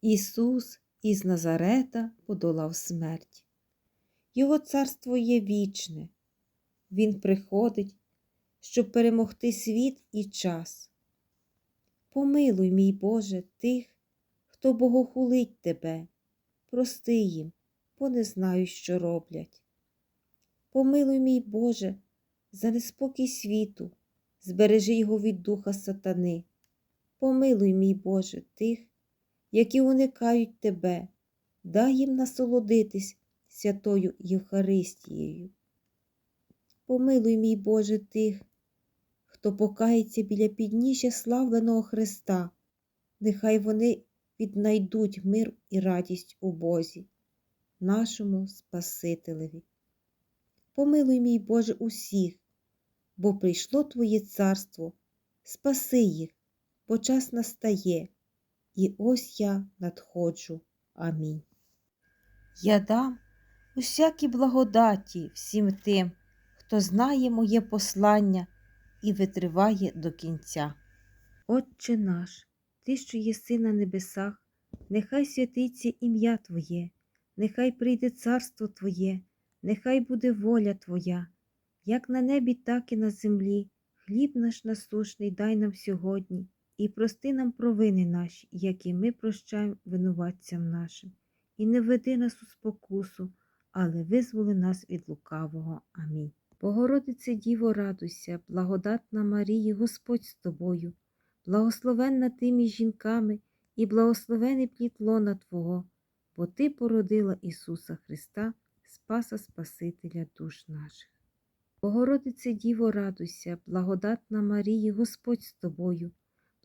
Ісус із Назарета подолав смерть. Його царство є вічне. Він приходить, щоб перемогти світ і час. Помилуй, мій Боже, тих, хто богохулить тебе, прости їм, бо не знають, що роблять. Помилуй, мій Боже, за неспокій світу, збережи його від духа сатани. Помилуй, мій Боже, тих, які уникають Тебе, дай їм насолодитись святою Євхаристією. Помилуй, мій Боже, тих, хто покається біля підніжжя славленого Христа, нехай вони віднайдуть мир і радість у Бозі, нашому Спасителеві. Помилуй, мій Боже, усіх, бо прийшло Твоє царство, спаси їх, бо час настає, і ось я надходжу. Амінь. Я дам усякі благодаті всім тим, хто знає моє послання і витриває до кінця. Отче наш, Ти, що єси на небесах, нехай святиться ім'я Твоє, нехай прийде царство Твоє, нехай буде воля Твоя, як на небі, так і на землі. Хліб наш насушний дай нам сьогодні, і прости нам провини наші, які ми прощаємо винуватцям нашим, і не веди нас у спокусу, але визволи нас від лукавого. Амінь. Богородице Діво, радуйся, благодатна Марії, Господь з тобою, благословенна ти між жінками, і благословений плід лона Твого, бо Ти породила Ісуса Христа, Спаса Спасителя душ наших. Богородице Діво, радуйся, благодатна Марії, Господь з тобою,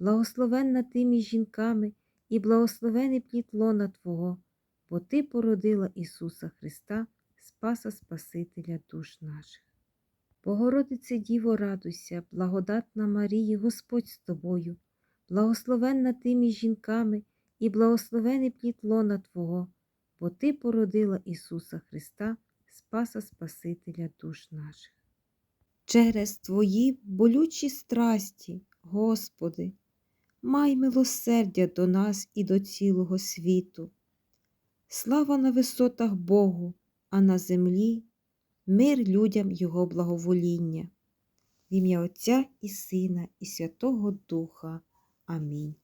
благословенна ти між жінками, і благословений плід лона Твого, бо Ти породила Ісуса Христа, Спаса Спасителя душ наших. Богородице Діво, радуйся, благодатна Марії, Господь з тобою, благословенна ти між жінками, і благословений плід лона Твого, бо Ти породила Ісуса Христа, Спаса Спасителя душ наших. Через Твої болючі страсті, Господи, май милосердя до нас і до цілого світу. Слава на висотах Богу, а на землі мир людям Його благовоління. В ім'я Отця і Сина, і Святого Духа. Амінь.